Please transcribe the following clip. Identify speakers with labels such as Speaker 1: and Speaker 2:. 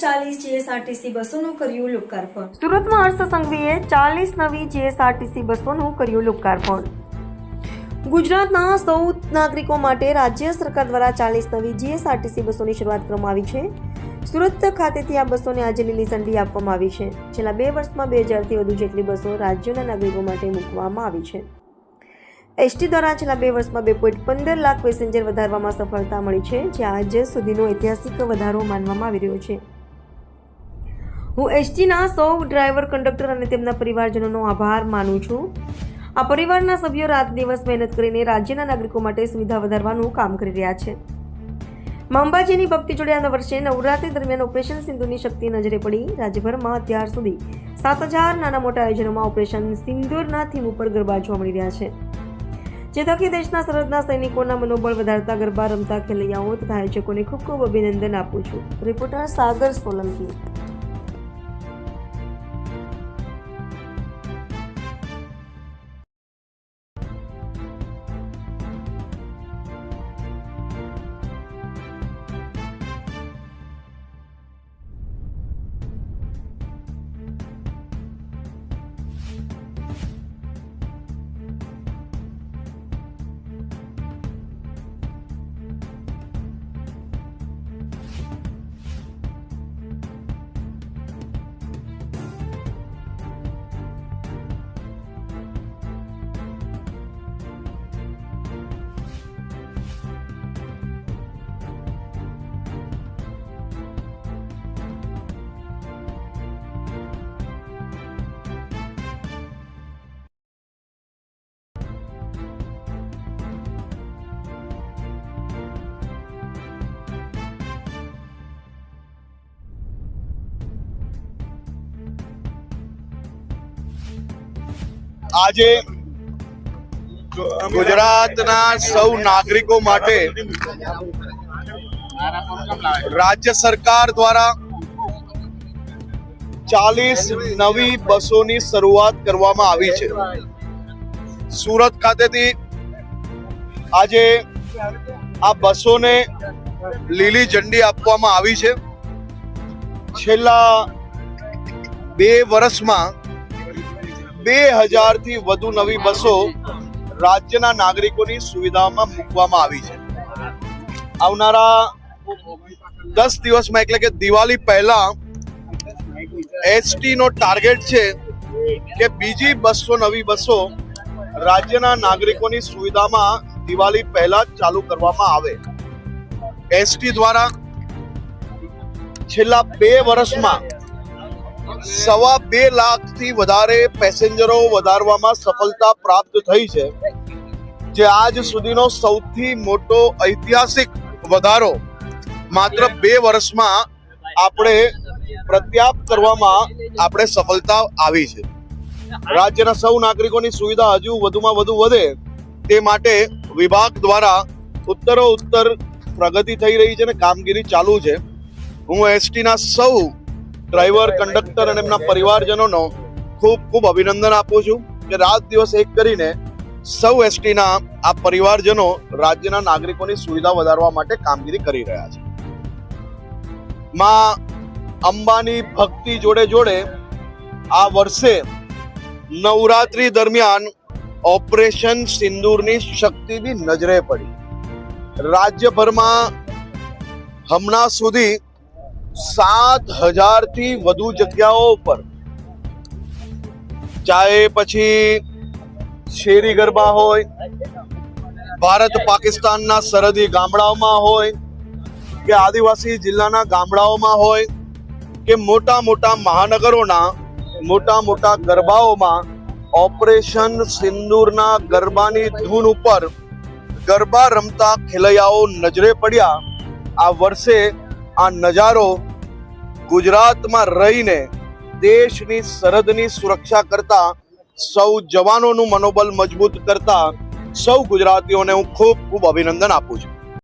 Speaker 1: ચાલીસ જીએસઆરટીસી બસોનું કર્યું લોકાર્પણ.
Speaker 2: સુરતમાં હર્ષ સંઘવીએ ચાલીસ નવી જીએસઆરટીસી બસોનું કર્યું લોકાર્પણ. ગુજરાતના સૌ નાગરિકો માટે રાજ્ય સરકાર દ્વારા ચાલીસ નવી જીએસઆરટીસી બસોની શરૂઆત કરવામાં આવી છે. સુરત ખાતેથી આ બસોને આજે લીલી ઝંડી આપવામાં આવી છે. છેલ્લા બે વર્ષમાં બે હજારથી વધુ જેટલી બસો રાજ્યના નાગરિકો માટે મૂકવામાં આવી છે. એસટી દ્વારા છેલ્લા બે વર્ષમાં બે પોઈન્ટ પંદર લાખ પેસેન્જર વધારવામાં સફળતા મળી છે, જે આજ સુધીનો ઐતિહાસિક વધારો માનવામાં આવી રહ્યો છે. હું એસટીના સૌ ડ્રાઈવર, કંડક્ટર અને તેમના પરિવારજનોનો આભાર માનું છું. આ પરિવારના સભ્યો રાત દિવસ મહેનત કરીને રાજ્યના નાગરિકો માટે સુવિધા વધારવાનું કામ કરી રહ્યા છે. અંબાજીની ભક્તિ જોડે આ વર્ષે નવરાત્રી દરમિયાન ઓપરેશન સિંધુની શક્તિ નજરે પડી. રાજ્યભરમાં અત્યાર સુધી સાત હજાર નાના મોટા આયોજનોમાં ઓપરેશન સિંદૂરના થીમ ઉપર ગરબા જોવા મળી રહ્યા છે. જે થકી દેશના સરહદના સૈનિકોના મનોબળ વધારતા ગરબા રમતા ખેલૈયાઓ તથા આયોજકોને ખૂબ ખૂબ અભિનંદન આપું છું. રિપોર્ટર સાગર સોલંકી.
Speaker 3: આજે ગુજરાતના સૌ નાગરિકો માટે રાજ્ય સરકાર દ્વારા ચાલીસ નવી બસોની શરૂઆત કરવામાં આવી છે. સુરત ખાતેથી આજે આ બસોને લીલી ઝંડી આપવામાં આવી છે. છેલ્લા બે વર્ષમાં બે હજારથી વધુ નવી બસો રાજ્યના નાગરિકોની સુવિધામાં મૂકવામાં આવી છે. આવનારા દસ દિવસમાં એટલે કે દિવાળી પહેલા એસટી નો ટાર્ગેટ છે કે બીજી બસો નવી બસો રાજ્યના નાગરિકોની સુવિધામાં દિવાળી પહેલા ચાલુ કરવામાં આવે. એસટી દ્વારા છેલ્લા બે વર્ષમાં સવા બે લાખથી વધારે પેસેન્જરો વધારવામાં સફળતા પ્રાપ્ત થઈ છે, જે આજ સુધીનો સૌથી મોટો ઐતિહાસિક વધારો માત્ર બે વર્ષમાં આપણે પ્રત્યાપ્ત કરવામાં આપણે સફળતા આવી છે. રાજ્યના સૌ નાગરિકોની સુવિધા હજુ વધુમાં વધુ વધે તે માટે વિભાગ દ્વારા ઉત્તરો ઉત્તર પ્રગતિ થઈ રહી છે અને કામગીરી ચાલુ છે. હું એસટીના સૌ ડ્રાઈવર, કંડક્ટર અને એમના પરિવારજનોનો ખૂબ ખૂબ અભિનંદન આપું છું કે રાત દિવસ એક કરીને સૌ એસટીના આ પરિવારજનો રાજ્યના નાગરિકોની સુવિધા વધારવા માટે કામગીરી કરી રહ્યા છે. માં અંબાની ભક્તિ જોડે જોડે આ વર્ષે નવરાત્રી દરમિયાન ઓપરેશન સિંદૂરની શક્તિ બી નજરે પડી. રાજ્યભરમાં હમણાં સુધી સાત હજારથી વધુ જગ્યાઓ ઉપર. ચાહે પછી શેરી ગરબા હોય, ભારત પાકિસ્તાનના સરહદી ગામડાઓમાં હોય, કે આદિવાસી જિલ્લાના ગામડાઓમાં હોય, કે મોટા મોટા મહાનગરોના મોટા મોટા ગરબાઓમાં ઓપરેશન સિંદૂરના ગરબાની ધૂન ઉપર ગરબા રમતા ખેલૈયાઓ નજરે પડ્યા. આ વર્ષે આ નજારો ગુજરાતમાં રહીને દેશની સરહદની સુરક્ષા કરતા, સૌ જવાનોનું મનોબલ મજબૂત કરતા, સૌ ગુજરાતીઓને હું ખૂબ ખૂબ અભિનંદન આપું છું.